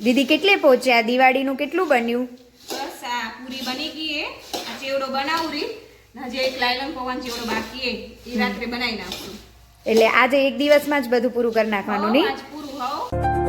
દીદી કેટલે પહોંચ્યા? દિવાળીનું કેટલું બન્યું? બસ આ પૂરી બની ગઈ એ આ ચેવડો બનાવું રી. હજી એક લાયલન પવન ચેવડો બાકી એ રાત્રે બનાવી નાખું એટલે આજે એક દિવસમાં જ બધું પૂરું કરી નાખવાનું નહીં? પૂરું હો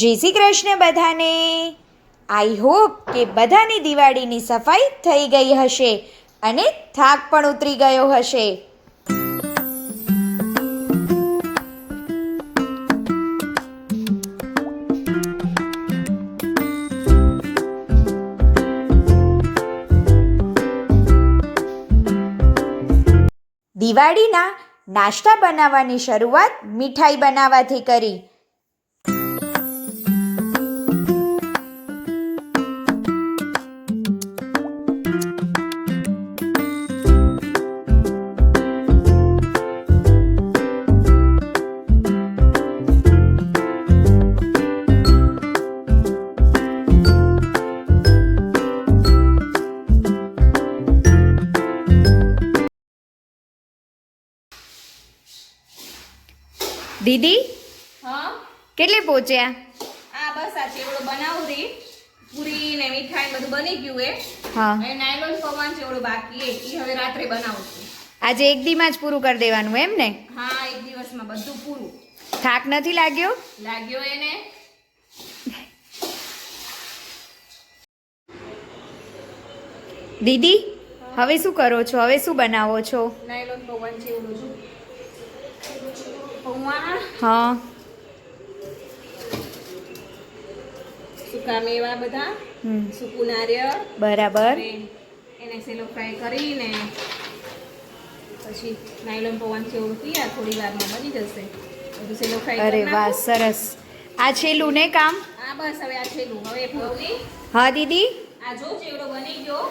જય શ્રી કૃષ્ણ બધાને. આઈ હોપ કે બધાની દિવાળીની સફાઈ થઈ ગઈ હશે અને થાક પણ ઉતરી ગયો હશે. દિવાળીના નાસ્તા બનાવવાની શરૂઆત મીઠાઈ બનાવવાથી કરી. દીદી? હા? કેટલે પહોંચ્યા આ બસ આ ચેવડો બનાવું રી. પૂરી ને મીઠાઈ બધું બની ગયું એ. હા. હવે નાયલોન પવન ચેવડો બાકી એ. હવે રાત્રે બનાવું છું. આજે એક દીમાં જ પૂરું કરી દેવાનું એમ ને? હા એક દિવસમાં બધું પૂરું. થાક નથી લાગ્યો? લાગ્યો એને. દીદી હવે શું કરો છો? હવે શું બનાવો છો? નાયલોન પવન ચેવડો છું. હા. સૂકા મેવા બધા સૂકું નારિયેળ બરાબર. એને સેલો ફ્રાય કરીને પછી નાયલોન પવન ચેવડું તૈયાર થોડી વારમાં બની જશે. બધું સેલો ફ્રાય અરે વાહ સરસ. આ છેલ્લું ને કામ? આ બસ હવે આ છેલ્લું. હવે ભવની હા દીદી? આ જો ચેવડો બની ગયો.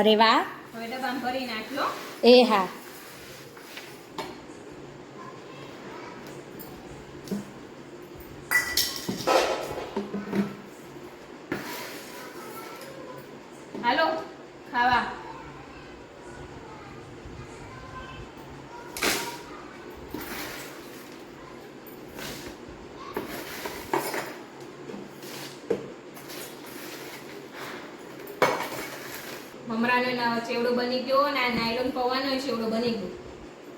અરે વાહ. હવે ડબ્બામાં ભરી નાખ્યો. એ હા. હાલો, ખાવા. મમરાનો ના ચેવડો બની ગયો આ નાયલોન પવાનો ચેવડો બની ગયો.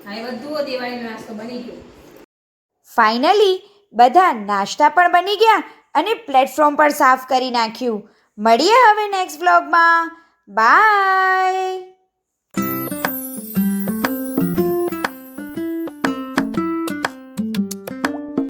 હા એ બધું દિવાળીનો નાસ્તો બની ગયો. ફાઇનલી બધા નાસ્તા પણ બની ગયા અને પ્લેટફોર્મ પર સાફ કરી નાખ્યું. મળીએ હવે નેક્સ્ટ બ્લોગમાં બાય